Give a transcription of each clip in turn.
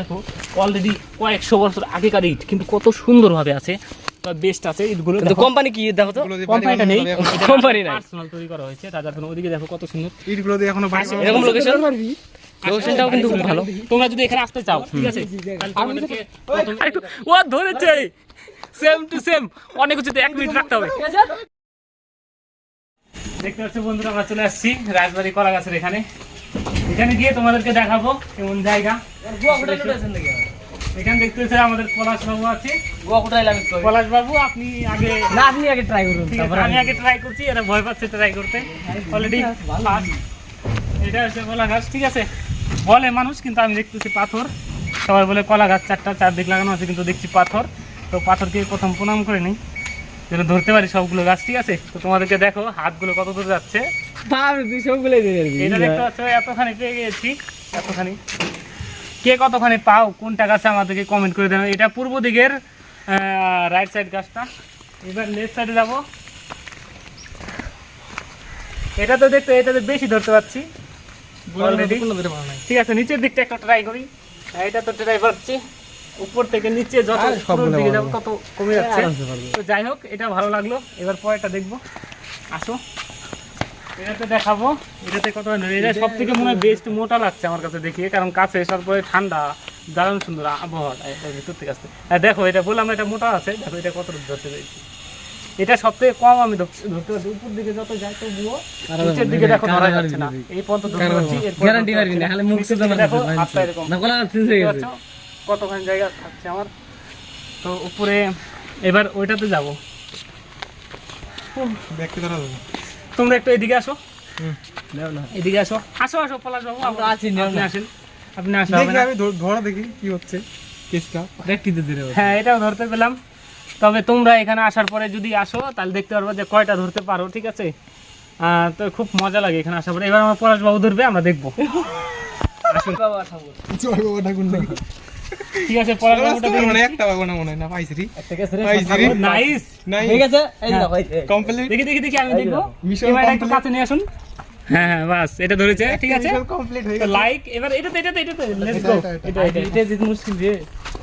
দেখো অলরেডি কয়েকশো বছর আগেকার ইট কিন্তু কত সুন্দরভাবে আছে বেস্ট আছে ইটগুলো। কিন্তু কোম্পানি কি দেখো তো? কোম্পানিটা নেই। কোম্পানি নাই। পার্সোনাল তৈরি করা হয়েছে তার জন্য ওদিকে দেখো কত সুন্দর। ইটগুলো দিয়ে এখনও বাড়ি বানানো এরকম লোকেশন লোকেশনটাও কিন্তু খুব ভালো। তোমরা যদি এখানে আসতে চাও ঠিক আছে? ও ধরেছে! সেম টু সেম অনেক কিছুতে এক মিনিট রাখতে হবে। দেখতে পাচ্ছ বন্ধুরা আমরা চলে আসছি রাজবাড়ি কলা গাছের এখানে। এখানে গিয়ে তোমাদেরকে দেখাবো কেমন জায়গা। এখানে দেখতে হচ্ছে আমাদের পলাশ বাবু আছে। পলাশ বাবু আপনি আগে না আপনি আগে ট্রাই করুন আমি আগে ট্রাই করছি এরা ভয় পাচ্ছে ট্রাই করতে। অলরেডি এটা হচ্ছে কলা গাছ ঠিক আছে? বলে মানুষ কিন্তু আমি দেখতেছি পাথর। সবাই বলে কলা গাছ চারটা চারদিক লাগানো আছে কিন্তু দেখছি পাথর। তো পাথরকে প্রথম প্রণাম করে নিই। যেন ধরতে পারি সবগুলো গাছ ঠিক আছে? তো তোমাদেরকে দেখো হাতগুলো কত দূর যাচ্ছে। এটা দেখতে পাচ্ছ এতখানি পেয়ে গেছি এতখানি। কে কতখানি পাও কোনটা গাছে আমাদেরকে কমেন্ট করে দেবে এটা পূর্ব দিকের রাইট সাইড গাছটা। এবার লেফট সাইডে যাব। এটা তো দেখতে এটাতে বেশি ধরতে পারছি। অলরেডি ঠিক আছে নিচের দিকটা একটা ট্রাই করি। হ্যাঁ, এটা তো ট্রাই করছি। উপর থেকে নিচে যত দিকে। যাব তত কমে যাচ্ছে। তো যাই হোক এটা ভালো লাগল। এবার পরেরটা দেখব। আসো। এটাতে দেখাবো। এটাতে কত এটা সব থেকে মনে হয় বেস্ট মোটা লাগছে আমার কাছে দেখিয়ে কারণ কাছে এসার পরে ঠান্ডা দারুণ সুন্দর আবহাওয়া ভিতর থেকে আসতে দেখো এটা বললাম এটা মোটা আছে। দেখো এটা কত ধরতে পেরেছি। এটা সব থেকে কম আমি ধরতে পারছি। উপর দিকে যত যায় তবুও নিচের দিকে দেখো ধরা যাচ্ছে না। এই পর্যন্ত ধরতে পারছি এরপর গ্যারান্টি পারবি না। খালি মুখ দেখো হাতটা এরকম। না কলা হয়ে? কতখানি জায়গা থাকছে আমার? তো উপরে এবার ওইটাতে যাব। তোমরা একটু এদিকে আসো। হুম। নাও না এদিকে আসো। আসো আসো পলাশ বাবু আমরা আছি, আপনি আসেন। আপনি আসেন দেখি আমি ধর- দেখি কি হচ্ছে কেসটা। দেখতে দিতে হ্যাঁ এটাও ধরতে পেলাম। তবে তোমরা এখানে আসার পরে যদি আসো তাহলে দেখতে পারব যে কয়টা ধরতে পারো ঠিক আছে? আহ, তো খুব মজা লাগে এখানে আসার পরে। এবার আমার পলাশ বাবু ধরবে আমরা দেখব। বাবা ঠাকুর বাবা ঠাকুর ঠিক আছে পরের বাবুটা রাস্তা মানে একটা পাবো না মনে হয় না পাইছি রে একটা গেছে রে পাইছি রে নাইস ঠিক আছে এই হ্যাঁ। দেখো এই কমপ্লিট দেখি দেখি দেখি আমি দেখব মিশন কমপ্লিট একটু কাছে নিয়ে আসুন হ্যাঁ হ্যাঁ বাস এটা ধরেছে ঠিক আছে কমপ্লিট হয়ে গেল লাইক এবার এটাতে এটাতে এটাতে লেটস এটা, গো এটা, এটা। এটা এটা এটা দিতে মুশকিল রে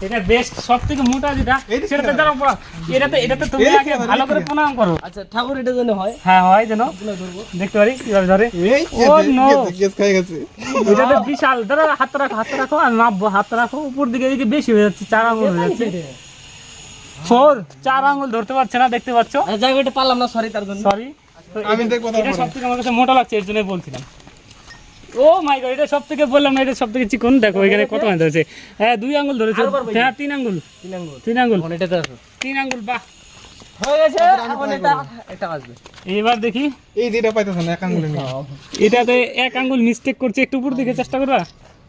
এটা বেস্ট সব থেকে মোটা যেটা সেটাতে কি দাঁড়াও পড়া এটাতে এটাতে তুমি আগে ভালো করে প্রণাম করো। আচ্ছা ঠাকুর এটা জন্য হয়। হ্যাঁ হয় যেন। দেখতে পারি কীভাবে ধরে? ও! কেস খাই বিশাল। ধরো হাত রাখো হাত রাখো আর নামবো হাত রাখো। উপর দিকে এদিকে বেশি হয়ে যাচ্ছে চার আঙুল হয়ে যাচ্ছে। ফোর চার আঙুল ধরতে পারছে না দেখতে পাচ্ছ? আচ্ছা হোক, এটা পারলাম না সরি তার জন্য। সরি আমি দেখব এটা তারপরে। সব থেকে আমার কাছে মোটা লাগছে এর জন্যই বলছিলাম। ও মাই গড এটা সব থেকে বললাম না এটা সব থেকে চিকন। দেখো এখানে কত মানে ধরেছে। হ্যাঁ দুই আঙ্গুল ধরেছে। হ্যাঁ তিন আঙ্গুল। তিন আঙ্গুল। তিন আঙ্গুল। তিন বাহ। হয়ে এটা এটা আসবে। এবার দেখি। এই যেটা পাইতেছ এক আঙ্গুলে এটাতে এক আঙ্গুল মিস্টেক করছে একটু উপর দিকে চেষ্টা করবা?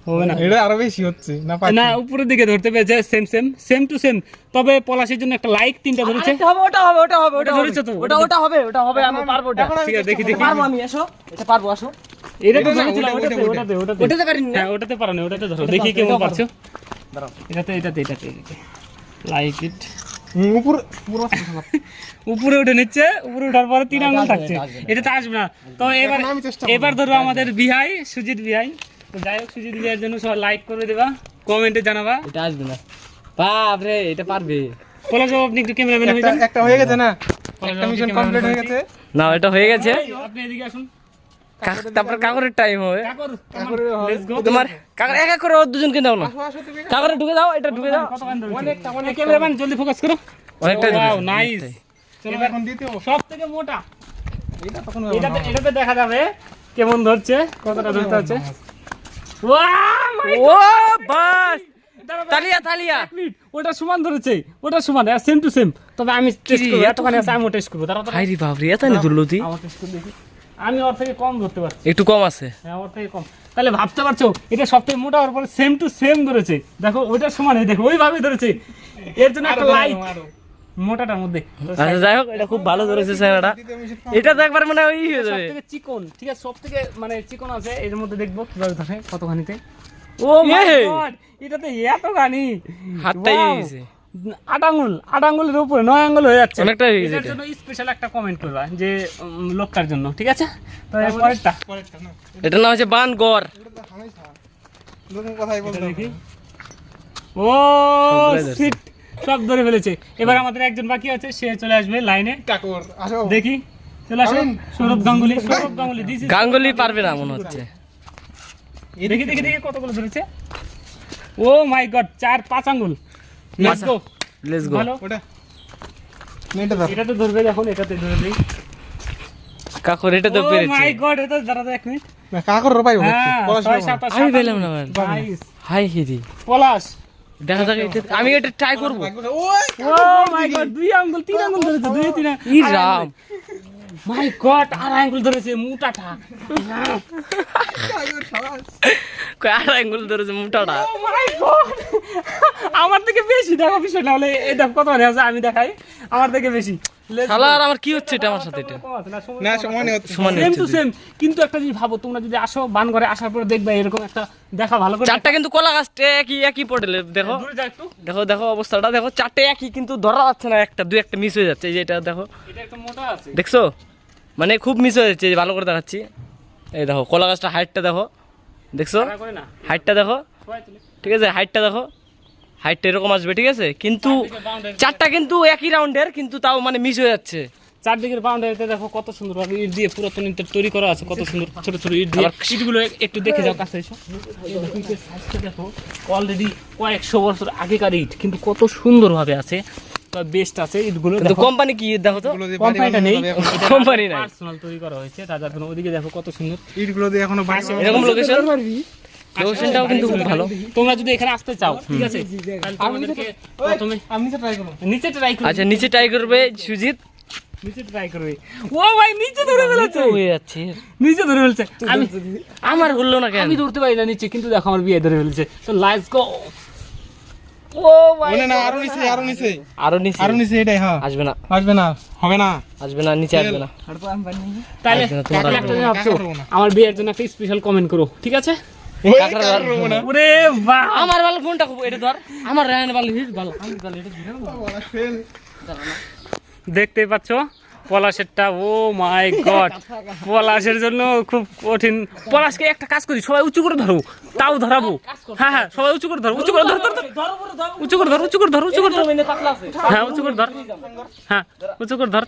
হবে না। এটা আরও বেশি হচ্ছে না না উপরের দিকে ধরতে পেরেছে same same same to same তবে পলাশের জন্য একটা লাইক তিনটা ধরেছে। হবে ওটা হবে ওটা হবে ওটা ওটা তো? ওটা ওটা হবে ওটা হবে আমি পারব ওটা। ঠিক আছে দেখি দেখি। পারব আমি এসো। এটা পারব আসো। এটা তো ধরেছিলাম ওটাতে ওটাতে ওটাতে। ওটাতে। পারিনি হ্যাঁ ওটাতে পারো না ওটাতে ধরো। দেখি কেমন পারছ। দাঁড়াও। এটাতে এটাতে এটাতে লাইক ইট উপর পুরো উপরে উঠে নিচ্ছে উপরে ওঠার পরে তিন আঙুল থাকছে। না। এটাতে আসবে না। তো এবার এবার ধরো আমাদের বিহাই সুজিত বিহাই। তো যাই হোক সুজিত বিহাইয়ের জন্য সবাই লাইক করে দেবা। কমেন্টে জানাবা। এটা আসবে না। বাপ রে এটা পারবে। পলাশ বাবু আপনি একটু ক্যামেরাম্যান হয়ে একটা যান। একটা হয়ে গেছে না? একটা মিশন কমপ্লিট হয়ে গেছে। না এটা হয়ে গেছে। আপনি এদিকে আসুন। তারপর কাকরের টাইম হবে। তোমার কাকর এক এক করে ওর দুজনকে দাও না। আসো কাকরে ঢুকে দাও এটা ঢুকে দাও। অনেকটা অনেক ক্যামেরাম্যান জলদি ফোকাস করো। অনেকটা ওয়াও নাইস চলো এখন দ্বিতীয় সব থেকে মোটা। এটা তখন এটাতে এটাতে দেখা যাবে কেমন ধরছে কতটা ধরতে ওয়াও ও বাস! তালিয়া তালিয়া। ওটা সমান ধরেছে ওটা সমান সেম টু সেম তবে আমি টেস্ট করব এত এতখানি আছে আমি টেস্ট করব তারা হাই রে বাপ রে এত নি ধরলো তুই। আমার টেস্ট করে দেখি। আমি ওর থেকে কম ধরতে পারছি। একটু কম আছে? হ্যাঁ ওর থেকে কম। তাহলে ভাবতে পারছ এটা সব থেকে মোটা হওয়ার পরে সেম টু সেম ধরেছে। দেখো ওইটা সমান দেখো ওইভাবে ধরেছে। এর জন্য একটা লাইক মোটাটার মধ্যে। আচ্ছা যাই হোক এটা খুব ভালো ধরেছে দ্বিতীয় এটা তো একবার মানে ওই হয়ে যাবে। চিকন ঠিক আছে সব থেকে মানে চিকন আছে। এর মধ্যে দেখব কীভাবে থাকে কতখানিতে। ও মাই ইয়ে! গড এটাতে এত গানি হাতটাই! আট আঙ্গুল আট আঙ্গুলের উপরে নয় আঙ্গুল হয়ে যাচ্ছে। অনেকটা এটার জন্য স্পেশাল একটা কমেন্ট করবা যে লোকটার জন্য ঠিক আছে? তো এর পরেরটা এটার নাম হচ্ছে হবে। ও সিট সব ধরে ফেলেছে। এবার আমাদের একজন বাকি আছে সে চলে আসবে লাইনে কাকুর আসো। দেখি চলে আসুন সৌরভ গাঙ্গুলি সৌরভ গাঙ্গুলি দিস গাঙ্গুলি পারবে না মনে হচ্ছে। দেখি দেখি দেখি কতগুলো ধরেছে। ও মাই গড চার পাঁচ আঙ্গুল। লেটস গো লেটস গো ভালো ওটা। নেটে ধর। এটা তো ধরবে এখন এটাতে ধরে দিই। কাকুর এটা তো ও মাই গড এটা দাঁড়া এক মিনিট। কাকুর রবাই হ্যাঁ ছয় সাত আট, আমি পেলাম না। Nice. হাই হিদি পলাশ। দেখা যাক এটা আমি এটা ট্রাই করব। ও মাই গড দুই আঙ্গুল তিন আঙ্গুল ধরেছে দুই তিন ই রাম। মাই গড আর আঙ্গুল ধরেছে মুটাটা। কয় আর আঙ্গুল ধরেছে মুটাটা। গড আমার থেকে বেশি দেখো বিষয় না হলে এই দেখো কত আছে আমি দেখাই। আমার থেকে বেশি। শালা আর আমার কি হচ্ছে এটা আমার সাথে এটা? না সমানে হচ্ছে। সমান সেম টু সেম কিন্তু একটা জিনিস ভাবো তোমরা যদি আসো বান করে আসার পরে দেখবে এরকম একটা দেখা ভালো করে চারটা কিন্তু কলা গাছ একই একই পটেলে দেখো। দূরে যা একটু। দেখো দেখো অবস্থাটা দেখো চারটে একই কিন্তু ধরা যাচ্ছে না একটা দুই একটা মিস হয়ে যাচ্ছে এই যে এটা দেখো। এটা একটা মোটা আছে। দেখছ? মানে খুব মিস হয়ে যাচ্ছে ভালো করে দেখাচ্ছি। এই দেখো কলা গাছটা হাইটটা দেখো। দেখছ? তাড়া করে না। হাইটটা দেখো। ঠিক আছে হাইটটা দেখো। হাইটটা এরকম আসবে ঠিক আছে? কিন্তু চারটা কিন্তু একই রাউন্ডের কিন্তু তাও মানে মিস হয়ে যাচ্ছে। চারদিকের বাউন্ডারিতে দেখো কত সুন্দর ভাবে ইট দিয়ে পুরাতন ইটের তৈরি করা আছে কত সুন্দর ছোট ছোট ইট দিয়ে। ইটগুলো একটু দেখে যাও কাছে এসো। দেখো, অলরেডি কয়েকশো বছর আগেকার ইট কিন্তু কত সুন্দর ভাবে আছে বেস্ট আছে ইটগুলো কিন্তু কোম্পানি কি দেখো তো? কোম্পানিটা নেই। কোম্পানি নাই। পার্সোনাল তৈরি করা হয়েছে তার জন্য। ওদিকে দেখো কত সুন্দর। ইটগুলো দিয়ে এখনও এরকম লোকেশন লোকেশনটাও কিন্তু খুব ভালো। তোমরা যদি এখানে আসতে চাও ঠিক আছে? প্রথমে আমি নিচে ট্রাই করব। নিচে ট্রাই করবে। আচ্ছা নিচে ট্রাই করবে সুজিত? নিচে ট্রাই করবে। ও ভাই নিচে ধরে ফেলেছে। হয়ে যাচ্ছে। নিচে ধরে ফেলছে। আমি আমার হলো না কেন? আমি ধরতে পারি না নিচে কিন্তু দেখো আমার বিয়ে ধরে ফেলেছে। তো লাইটস গো ও ভাই না আরও নিচে আরও নিচে। আরও নিচে। আরও নিচে এটাই হ্যাঁ। আসবে না। আসবে না। হবে না। আসবে না নিচে আসবে না। তাহলে আসবে না, তোমার তাহলে আসবে একটা না। জিনিস ভাবছ কাকা করব না। আমার বিয়ের জন্য একটা স্পেশাল কমেন্ট করো ঠিক আছে? ওরে বাহ আমার ভালো কোনটা খুব এটা ধর। আমার রায়ন ভালো হিট ভালো আমি ভালো এটা ধরে নেব। ফেল দেখতেই পাচ্ছ পলাশেরটা ও মাই গড। পলাশের জন্য খুব কঠিন। পলাশকে একটা কাজ করি সবাই উঁচু করে ধরো তাও ধরাবো। হ্যাঁ হ্যাঁ সবাই উঁচু করে ধরো উঁচু করে ধর ধর ধর। উঁচু করে ধর উঁচু করে ধর উঁচু করে ধর। হ্যাঁ উঁচু করে ধর। হ্যাঁ উঁচু করে ধর।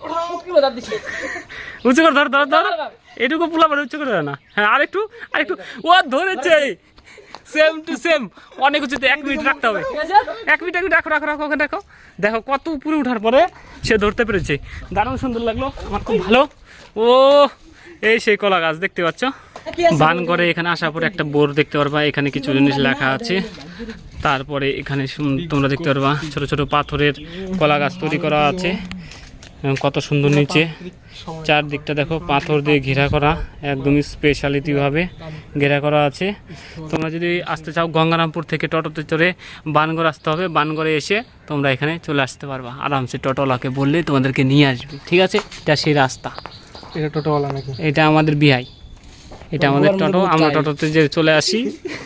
উঁচু করে ধর ধর ধর। এটুকু পোলা মানে উঁচু করে না। হ্যাঁ আরেকটু আরেকটু। ও, ধরেছে। সেম টু সেম অনেক উঁচুতে এক মিনিট রাখতে হবে। এক মিনিট এক মিনিট রাখো রাখো রাখো ওখানে দেখো কত উপরে ওঠার পরে সে ধরতে পেরেছে। দারুণ সুন্দর লাগল। আমার খুব ভালো। ও, এই সেই কলা গাছ দেখতে পাচ্ছ? বান করে এখানে আসার পরে একটা বোর্ড দেখতে পারবা। এখানে কিছু জিনিস লেখা আছে। তারপরে এখানে তোমরা দেখতে পারবা, ছোট ছোট পাথরের কলা গাছ তৈরি করা আছে। এবং কত সুন্দর নিচে চারদিকটা দেখো পাথর দিয়ে ঘেরা করা একদমই স্পেশালিটিভাবে ঘেরা করা আছে। তোমরা যদি আসতে চাও গঙ্গারামপুর থেকে টোটোতে চড়ে বানগড় আসতে হবে বানগড়ে এসে তোমরা এখানে চলে আসতে পারবা। আরামসে টোটোলাকে বললে তোমাদেরকে নিয়ে আসবে ঠিক আছে? এটা সেই রাস্তা। এটা টোটোওয়ালা নাকি? এটা আমাদের বিহাই। এটা আমাদের টোটো আমরা টোটোতে যে চলে আসি।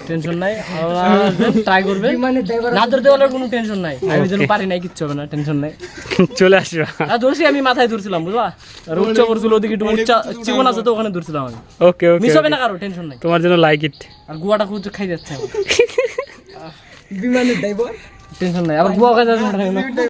টেনশন নাই ট্রাই করবে না ধরতে হলে কোনো টেনশন নাই। আমি যেন পারি নাই কিচ্ছু হবে না টেনশন নাই। চলে আসবে। আর ধরছি আমি মাথায় ধরছিলাম বুঝবা আর উচ্চ করছিল ওদিকে একটু উচ্চ চিকন আছে তো ওখানে ধরছিলাম আমি। ওকে ওকে মিস হবে না কারও টেনশন নাই। তোমার জন্য লাইক ইট আর গুয়াটা খুব খাই যাচ্ছে বিমানের ড্রাইভার টেনশন নাই আবার গুয়া খাই যাচ্ছে